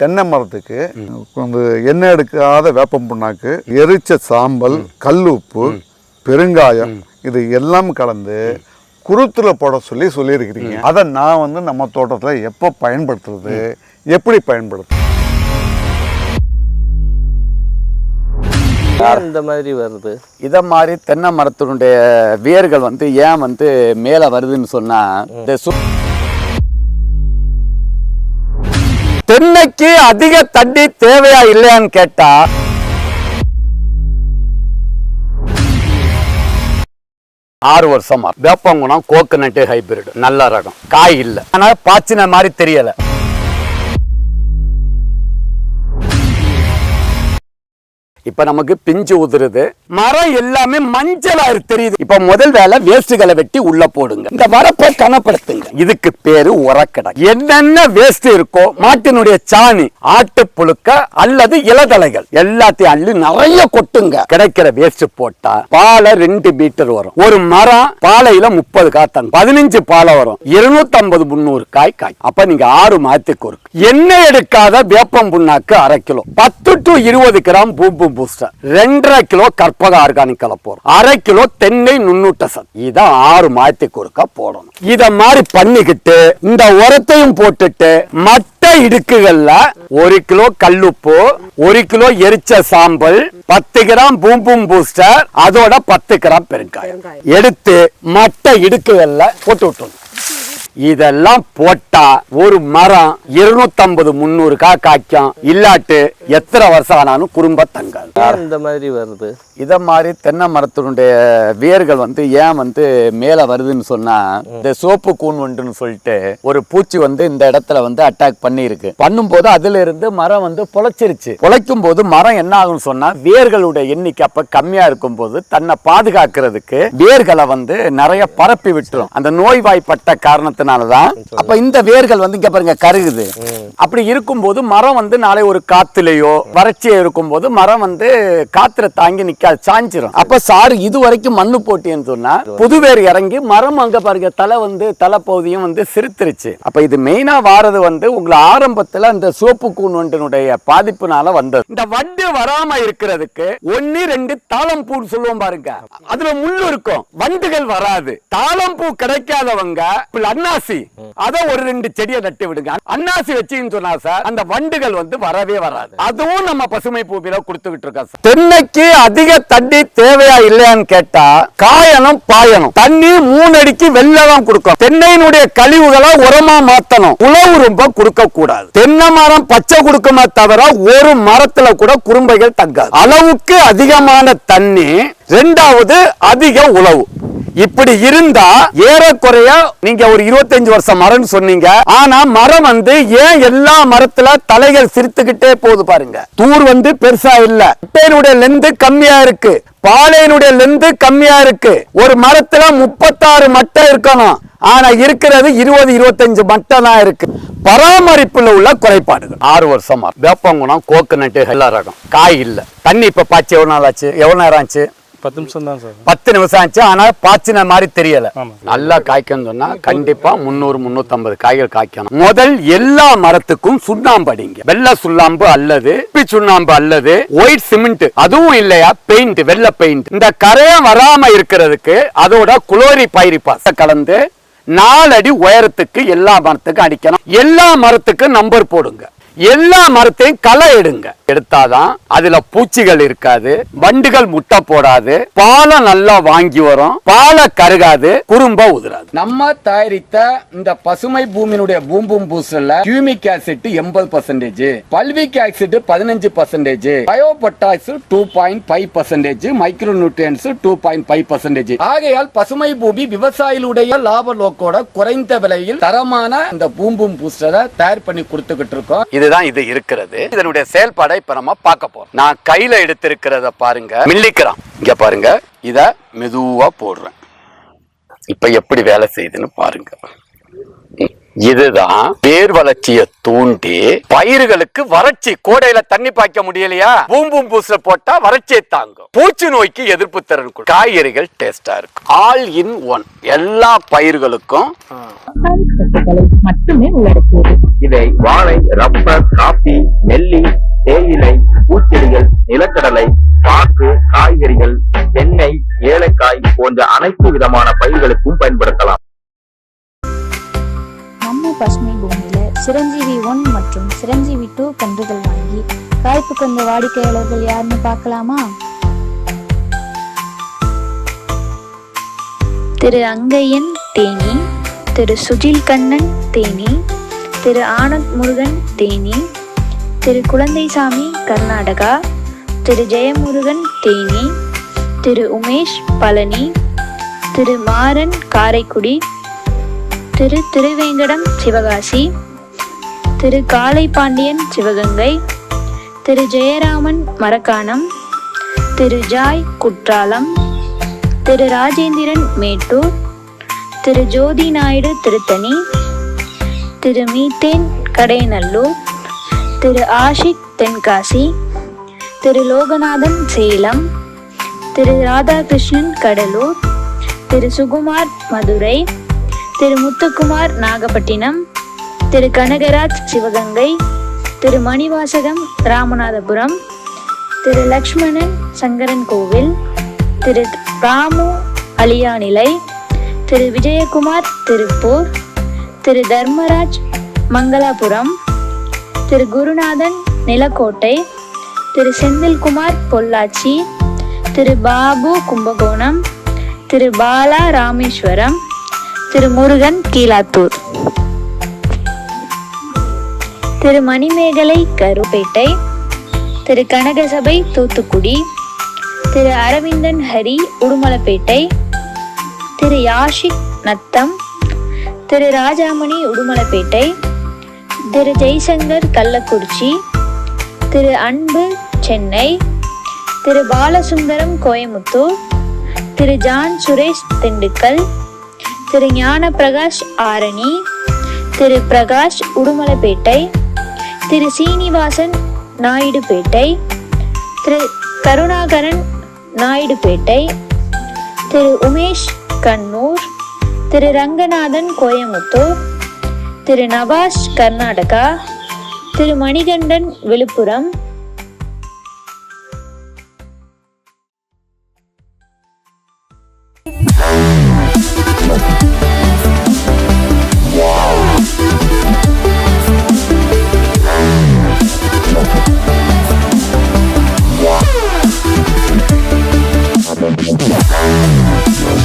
தென்னை மரத்துக்கு வந்து எண்ணெய் எடுக்காத வேப்பம் புண்ணாக்கு எரிச்ச சாம்பல் கல்லுப்பு பெருங்காயம் இது எல்லாம் கலந்து குருத்துல போட சொல்லி சொல்லியிருக்கிறீங்க. அதை நான் வந்து நம்ம தோட்டத்தில் எப்போ பயன்படுத்துறது? எப்படி பயன்படுத்துறது? இந்த மாதிரி வருது? இத மாதிரி தென்னை மரத்தினுடைய வேர்கள் வந்து ஏன் வந்து மேல வருதுன்னு சொன்னா இந்த சு- தென்னைக்கு அதிக தண்ணி தேவையா இல்லையான்னு கேட்டா ஆறு வருஷமா. வேப்பங்குணம் கோகனட் ஹைபிரிட் நல்ல ரகம். காய் இல்ல. ஆனா பாய்ச்சின மாதிரி தெரியல. இப்ப நமக்கு பிஞ்சு உதிருது. மரம் எல்லாமே மஞ்சளா தெரியுது. இப்ப முதல் வேலை வேஸ்ட்டுகளை வெட்டி உள்ள போடுங்க. இந்த வரப்பை கனப்படுத்துங்க. இதுக்கு பேரு உரக்கடை என்னென்ன வேஸ்ட் இருக்கோ மாட்டினுடைய சாணி ஆட்டு புழுக்க அல்லது இலதலைகள் எல்லாத்தையும் அள்ளி நிறைய கொட்டுங்க. கிடைக்கிற வேஸ்ட் போட்டா பாலை ரெண்டு மீட்டர் வரும். ஒரு மரம் பாலையில முப்பது காத்தங்க பதினஞ்சு பாலை வரும். இருநூத்தி ஐம்பது முந்நூறு காய் காய். அப்ப நீங்க ஆறு மாத்துக்கு ஒரு எண்ணெய் எடுக்காத வேப்பம் புண்ணாக்கு அரை கிலோ. பத்து டு இருபது கிராம் பூம்பு பூஸ்டர் ரெண்டரை கிலோ கற்பக ஆர்கானிக் கலப்போம் அரை கிலோ தென்னை நுண்ணூட்ட சத் இதான் ஆறு மாயத்துக்கு ஒருக்கா போடணும் இத மாதிரி பண்ணிக்கிட்டு இந்த உரத்தையும் போட்டுட்டு மட்ட இடுக்குகள்ல ஒரு கிலோ கல்லுப்பு ஒரு கிலோ எரிச்ச சாம்பல் பத்து கிராம் பூம்பும் பூஸ்டர் அதோட பத்து கிராம் பெருங்காயம் எடுத்து மட்ட இடுக்குகள்ல போட்டு விட்டுணும் இதெல்லாம் போட்டா ஒரு மரம் இருநூத்தம்பது முந்நூறு கா காய்க்கும். இல்லாட்டு எத்தனை வருஷம் ஆனாலும் குடும்ப தங்காது. இந்த மாதிரி வருது? இத மாதிரி தென்னை மரத்தினுடைய வேர்கள் வந்து ஏன் வந்து மேல வருதுன்னு சொன்னா இந்த சோப்பு கூன் வண்டுன்னு சொல்லிட்டு ஒரு பூச்சி வந்து இந்த இடத்துல வந்து அட்டாக் பண்ணியிருக்கு. பண்ணும்போது அதுல இருந்து மரம் வந்து பொழைச்சிருச்சு. பொழைக்கும் போது மரம் என்ன ஆகும்னு சொன்னா வேர்களுடைய எண்ணிக்கை அப்ப கம்மியா இருக்கும் போது தன்னை பாதுகாக்கிறதுக்கு வேர்களை வந்து நிறைய பரப்பி விட்டுரும். அந்த நோய்வாய்ப்பட்ட காரணத்தினாலதான் அப்ப இந்த வேர்கள் வந்து இங்க பாருங்க கருகுது. அப்படி இருக்கும்போது மரம் வந்து நாளை ஒரு காத்துலயோ வறட்சியோ இருக்கும்போது மரம் வந்து காத்துல தாங்கி நிக்காது சாஞ்சிரும். அப்ப சாறு இது வரைக்கும் மண்ணு போட்டின்னு சொன்னா புதுவேர் இறங்கி மரம் அங்க பாருங்க தலை வந்து தலை பகுதியும் வந்து சிரித்துருச்சு அப்ப இது மெயினா வாரது வந்து உங்களை ஆரம்பத்துல இந்த சோப்பு கூன் வண்டினுடைய பாதிப்புனால வந்தது. இந்த வண்டு வராம இருக்கிறதுக்கு ஒன்னு ரெண்டு தாளம் பூ சொல்லுவோம் பாருங்க. அதுல முள்ளு இருக்கும். வண்டுகள் வராது. தாளம் பூ கிடைக்காதவங்க இப்ப அன்னாசி அத ஒரு ரெண்டு செடியை நட்டு விடுங்க. அன்னாசி வச்சீங்கன்னு சொன்னா சார் அந்த வண்டுகள் வந்து வரவே வராது. அதுவும் நம்ம பசுமை பூமியில கொடுத்துக்கிட்டு இருக்கோம் சார். தென்னைக்கு அதிக தண்ணி தேவையா இல்லையான்னு கேட்டா காயணும் பாயணும். தண்ணி மூணு அடிக்கு வெள்ளதான் கொடுக்கும் தென்னையினுடைய கழிவுகளை உரமா மாத்தணும். உழவு ரொம்ப கொடுக்க கூடாது தென்னை மரம் பச்சை கொடுக்குமா தவிர ஒரு மரத்துல கூட குறும்பைகள் தங்காது. அளவுக்கு அதிகமான தண்ணி ரெண்டாவது அதிக உழவு. இப்படி இருந்தா ஏறக்குறைய நீங்க ஒரு இருபத்தஞ்சு வருஷம் மரம்னு சொன்னீங்க. ஆனா மரம் வந்து ஏன் எல்லா மரத்துல தலைகள் சிரித்துக்கிட்டே போகுது பாருங்க. தூர் வந்து பெருசா இல்ல. பேருடைய லெந்து கம்மியா இருக்கு. பாலையினுடைய லெந்து கம்மியா இருக்கு. ஒரு மரத்துல முப்பத்தாறு மட்டை இருக்கணும். ஆனா இருக்கிறது இருபது இருபத்தஞ்சு மட்டை தான் இருக்கு. பராமரிப்புல உள்ள குறைபாடுகள். ஆறு வருஷமா வேப்பங்குணம் கோகனட் எல்லா ரகம். காய் இல்ல. தண்ணி இப்ப பாய்ச்சி எவ்வளவு நாள் ஆச்சு? எவ்வளவு நேரம் ஆச்சு? பத்து நிமிஷம் தான் சார். பத்து நிமிஷம் ஆச்சு ஆனா பாய்ச்சின மாதிரி தெரியல. நல்லா காய்க்கணும் சொன்னா கண்டிப்பா முந்நூறு முந்நூத்தம்பது காய்கள் காய்க்கணும். முதல் எல்லா மரத்துக்கும் சுண்ணாம்பு அடிங்க வெள்ளை சுண்ணாம்பு அல்லது சுண்ணாம்பு அல்லது ஒயிட் சிமெண்ட் அதுவும் இல்லையா பெயிண்ட் வெள்ளை பெயிண்ட் இந்த கரையம் வராம இருக்கிறதுக்கு அதோட குளோரி பைரிபாஸ் கலந்து நாலடி உயரத்துக்கு எல்லா மரத்துக்கும் அடிக்கணும். எல்லா மரத்துக்கும் நம்பர் போடுங்க. எல்லா மரத்தையும் களை எடுங்க. எடுத்தாதான் அதுல பூச்சிகள் இருக்காது வண்டுகள் முட்டை போடாது பாலை நல்லா வாங்கி வரும் பாலை கருகாது குறும்ப உதிராது. நம்ம தயாரித்த இந்த பசுமை பூமியினுடைய பூம்பும் பூசல்ல கியூமிக் ஆசிட் எண்பது பர்சன்டேஜ் பல்விக் ஆசிட் பதினஞ்சு percentage bio potash two point five percentage micro nutrients two point five percentage ஆகையால் பசுமை பூமி விவசாயிகளுடைய லாப நோக்கோட குறைந்த விலையில் தரமான இந்த பூம்பும் பூஸ்டரை தயார் பண்ணி கொடுத்துக்கிட்டு இருக்கோம். இதுதான் இது இருக்கிறது. இதனுடைய செயல்பாடை இப்ப நம்ம பார்க்க போறோம். நான் கையில எடுத்திருக்கிறத பாருங்க. மில்லிக்கிறான் இங்க பாருங்க. இத மெதுவா போடுறேன். இப்ப எப்படி வேலை செய்யுதுன்னு பாருங்க. இதுதான் வேர் வளர்ச்சியை தூண்டி பயிர்களுக்கு வறட்சி கோடையில தண்ணி பாய்க்க முடியலையா? பூம்பும் பூச போட்டா வறட்சியை தாங்கும். பூச்சி நோய்க்கு எதிர்ப்பு திறன். காய்கறிகள் டேஸ்டா இருக்கும். ஆல் இன் ஒன் எல்லா பயிர்களுக்கும் மட்டுமே இதை வாழை ரப்பர் காபி நெல்லி தேயிலை பூச்செடிகள் நிலக்கடலை பாக்கு காய்கறிகள் தென்னை ஏலக்காய் போன்ற அனைத்து விதமான பயிர்களுக்கும் பயன்படுத்தலாம். பசுமை பூமியில சிரஞ்சீவி ஒன் மற்றும் சிரஞ்சீவி டூ கன்றுகள் வாங்கி காய்ப்பு கொண்ட வாடிக்கையாளர்கள் யாருன்னு பார்க்கலாமா? திரு அங்கையன் தேனி திரு சுஜில் கண்ணன் தேனி திரு ஆனந்த் முருகன் தேனி திரு குழந்தைசாமி கர்நாடகா திரு ஜெயமுருகன் தேனி திரு உமேஷ் பழனி திரு மாறன் காரைக்குடி திரு திருவேங்கடம் சிவகாசி திரு காளைப்பாண்டியன் சிவகங்கை திரு ஜெயராமன் மரக்காணம் திரு ஜாய் குற்றாலம் திரு ராஜேந்திரன் மேட்டூர் திரு ஜோதி நாயுடு திருத்தணி திரு மீத்தேன் கடையநல்லூர் திரு ஆஷிக் தென்காசி திரு லோகநாதன் சேலம் திரு ராதாகிருஷ்ணன் கடலூர் திரு சுகுமார் மதுரை திரு முத்துக்குமார் நாகப்பட்டினம் திரு கனகராஜ் சிவகங்கை திரு மணிவாசகம் ராமநாதபுரம் திரு லக்ஷ்மணன் சங்கரன் கோவில் திரு ராமு அலியாநிலை திரு விஜயகுமார் திருப்பூர் திரு தர்மராஜ் மங்களாபுரம் திரு குருநாதன் நிலக்கோட்டை திரு செந்தில்குமார் பொள்ளாச்சி திரு பாபு கும்பகோணம் திரு பாலா ராமேஸ்வரம் திரு முருகன் கீழாத்தூர். திரு மணிமேகலை கருப்பேட்டை. திரு கனகசபை தூத்துக்குடி. திரு அரவிந்தன் ஹரி உடுமலப்பேட்டை. திரு யாஷிக் நத்தம். திரு ராஜாமணி உடுமலைப்பேட்டை. திரு ஜெய்சங்கர் கள்ளக்குறிச்சி. திரு அன்பு சென்னை. திரு பாலசுந்தரம் கோயமுத்தூர் திரு ஜான் சுரேஷ் திண்டுக்கல். திரு ஞான பிரகாஷ் ஆரணி திரு பிரகாஷ் உடுமலைப்பேட்டை திரு சீனிவாசன் நாயுடுபேட்டை திரு கருணாகரன் நாயுடுபேட்டை திரு உமேஷ் கண்ணூர் திரு ரங்கநாதன் கோயமுத்தூர் திரு நவாஸ் கர்நாடகா திரு மணிகண்டன் விழுப்புரம்